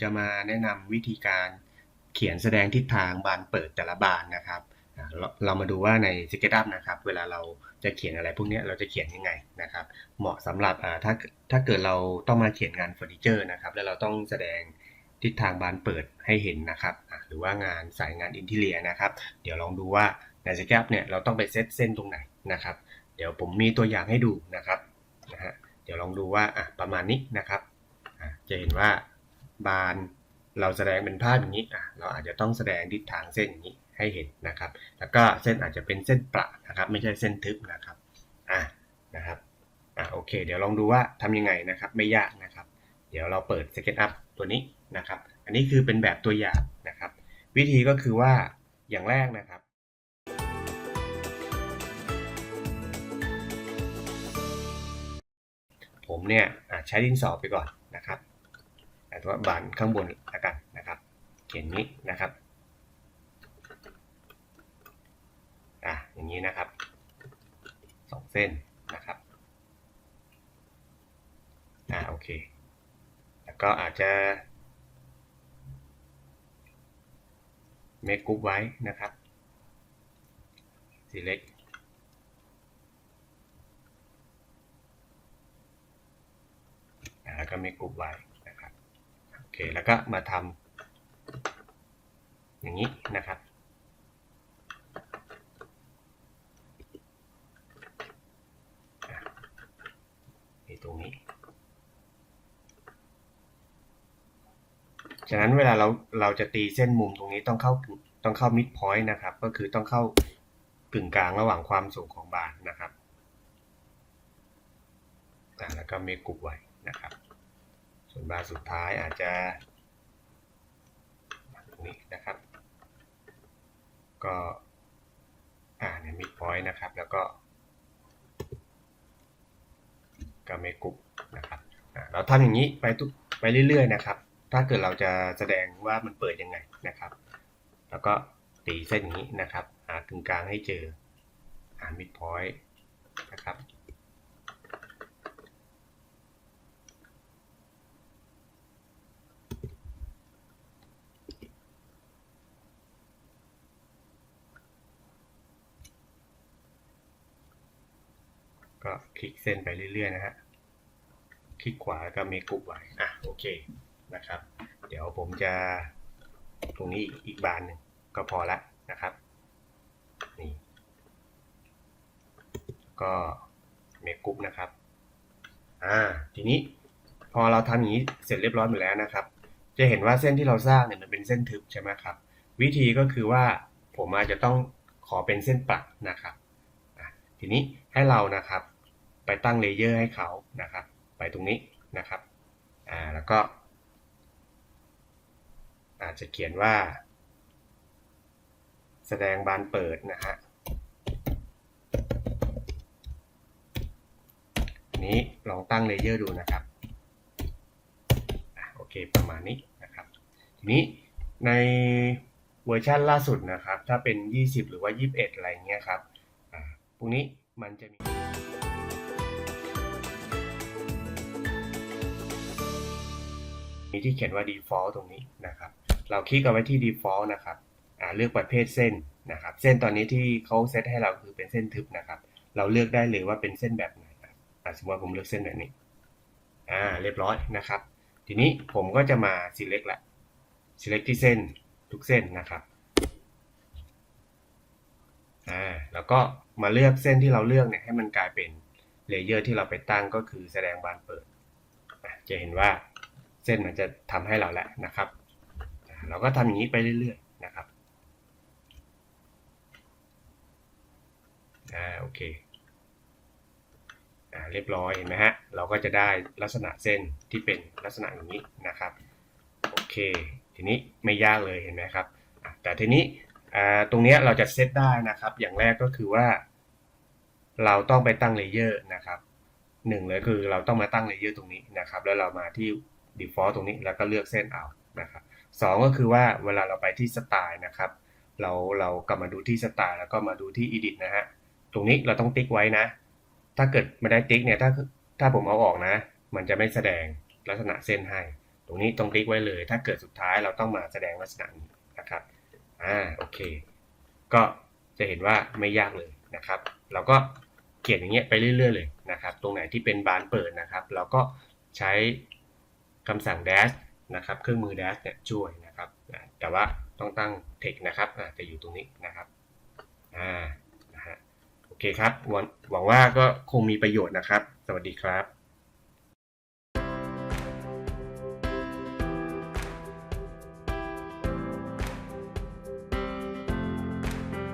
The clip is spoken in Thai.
จะมาแนะนำวิธีการเขียนแสดงทิศทางบานเปิดแต่ละบานนะครับเรามาดูว่าใน SketchUp นะครับ เวลาเราจะเขียนอะไรพวกนี้เราจะเขียนยังไงนะครับ เหมาะสำหรับถ้าถ้าเกิดเราต้องมาเขียนงานเฟอร์นิเจอร์นะครับ แล้วเราต้องแสดงทิศทางบานเปิดให้เห็นนะครับ หรือว่างานสายงานอินทีเลียนะครับ เดี๋ยวลองดูว่าใน SketchUp เนี่ยเราต้องไปเซตเส้นตรงไหนนะครับ เดี๋ยวผมมีตัวอย่างให้ดูนะครับนะฮะเดี๋ยวลองดูว่าประมาณนี้นะครับ จะเห็นว่า บาน เราแสดงเป็นภาพอย่างนี้อะเราอาจจะต้องแสดงทิศทางเส้นอย่างนี้ให้เห็นนะครับ แล้วก็เส้นอาจจะเป็นเส้นประนะครับ ไม่ใช่เส้นทึบนะครับอะนะครับอะโอเค เดี๋ยวลองดูว่าทำยังไงนะครับ ไม่ยากนะครับ เดี๋ยวเราเปิด SketchUp ตัวนี้นะครับ อันนี้คือเป็นแบบตัวอย่างนะครับ วิธีก็คือว่าอย่างแรกนะครับผมเนี่ยใช้ดินสอไปก่อน แต่ว่าบานข้างบนแล้วกันนะครับ เขียนนี้นะครับอะอย่างนี้นะครับสองเส้นนะครับอะโอเค แล้วก็อาจจะเมคกรุ๊ปไว้นะครับ select แล้วก็เมคกรุ๊ปไว้ เคแล้วก็มาทำอย่างนี้นะครับอะนี่ตรงนี้ ฉะนั้นเวลาเราเราจะตีเส้นมุมตรงนี้ต้องเข้าต้องเข้า mid point นะครับ ก็คือต้องเข้ากึ่งกลางระหว่างความสูงของบานนะครับแล้วก็เมคกรุ๊ปไว้นะครับ ส่วนบาร์สุดท้ายอาจจะตรงนี้นะครับ ก็อ่าเนี่ยมิดพอยต์นะครับ แล้วก็ก็เมกุปนะครับอ่าเราทำอย่างนี้ไปทุกไปเรื่อย ๆ นะครับ ถ้าเกิดเราจะแสดงว่ามันเปิดยังไงนะครับ แล้วก็ตีเส้นนี้นะครับ หากึ่งกลางให้เจอหามิดพอยต์นะครับ ก็คลิกเส้นไปเรื่อยๆนะฮะ คลิกขวาก็เมคกุ๊ปไว้ อะโอเคนะครับ เดี๋ยวผมจะตรงนี้อีกบานหนึ่งก็พอละนะครับนี่ก็เมคกุ๊ปนะครับ อ่า ทีนี้พอเราทำอย่างนี้เสร็จเรียบร้อยหมดแล้วนะครับ จะเห็นว่าเส้นที่เราสร้างเนี่ยมันเป็นเส้นทึบใช่ไหมครับ วิธีก็คือว่าผมอาจจะต้องขอเป็นเส้นปักนะครับอะทีนี้ให้เรานะครับ ไปตั้งเลเยอร์ให้เขานะครับ ไปตรงนี้นะครับอ่าแล้วก็ อาจจะเขียนว่า แสดงบานเปิดนะฮะนี้ลองตั้งเลเยอร์ดูนะครับโอเคประมาณนี้นะครับทีนี้ในเวอร์ชันล่าสุดนะครับ ถ้าเป็น 20 หรือว่า 21 อะไรเงี้ยครับอ่าพวกนี้มันจะมี มีที่เขียนว่า default ตรงนี้นะครับ เราคลิกเอาไว้ที่ default นะครับเลือกประเภทเส้นนะครับ เส้นตอนนี้ที่เขาเซตให้เราคือเป็นเส้นทึบนะครับ เราเลือกได้เลยว่าเป็นเส้นแบบไหนสมมติว่าผมเลือกเส้นแบบนี้ อ่า เรียบร้อยนะครับ ทีนี้ผมก็จะมา select ละ select ที่เส้นทุกเส้นนะครับ อ่า แล้วก็มาเลือกเส้นที่เราเลือกเนี่ยให้มันกลายเป็นเลเยอร์ที่เราไปตั้งก็คือแสดงบานเปิด จะเห็นว่า เส้นมันจะทำให้เราแหล้วนะครับ เราก็ทำอย่างนี้ไปเรื่อยๆนะครับอ่าโอเคอ่าเรียบร้อยเห็นไหมฮะเราก็จะได้ลักษณะเส้นที่เป็นลักษณะอย่างนี้นะครับโอเค ทีนี้ไม่ยากเลยเห็นไหมครับ แต่ทีนี้อ่าตรงเนี้ยเราจะเซตได้นะครับ อย่างแรกก็คือว่า เราต้องไปตั้งเลเยอร์นะครับหนึ่งเลยคือเราต้องมาตั้งเลเยอร์ตรงนี้นะครับ แล้วเรามาที่ default ตรงนี้แล้วก็เลือกเส้นเอานะครับสองก็คือว่าเวลาเราไปที่สไตล์นะครับ เราเรากลับมาดูที่สไตล์แล้วก็มาดูที่ edit นะฮะตรงนี้เราต้องติ๊กไว้นะ ถ้าเกิดไม่ได้ติ๊กเนี่ยถ้าถ้าผมเอาออกนะ มันจะไม่แสดงลักษณะเส้นให้ ตรงนี้ต้องคลิกไว้เลย ถ้าเกิดสุดท้ายเราต้องมาแสดงลักษณะนี้นะครับอ่าโอเค ก็จะเห็นว่าไม่ยากเลยนะครับ เราก็เขียนอย่างเงี้ยไปเรื่อยๆเลยนะครับ ตรงไหนที่เป็นบานเปิดนะครับ เราก็ใช้ คำสั่ง dash นะครับ เครื่องมือ dash เนี่ยช่วยนะครับ แต่ว่าต้องตั้ง text นะครับจะอยู่ตรงนี้นะครับอ่านะฮะโอเคครับหวังว่าก็คงมีประโยชน์นะครับ สวัสดีครับ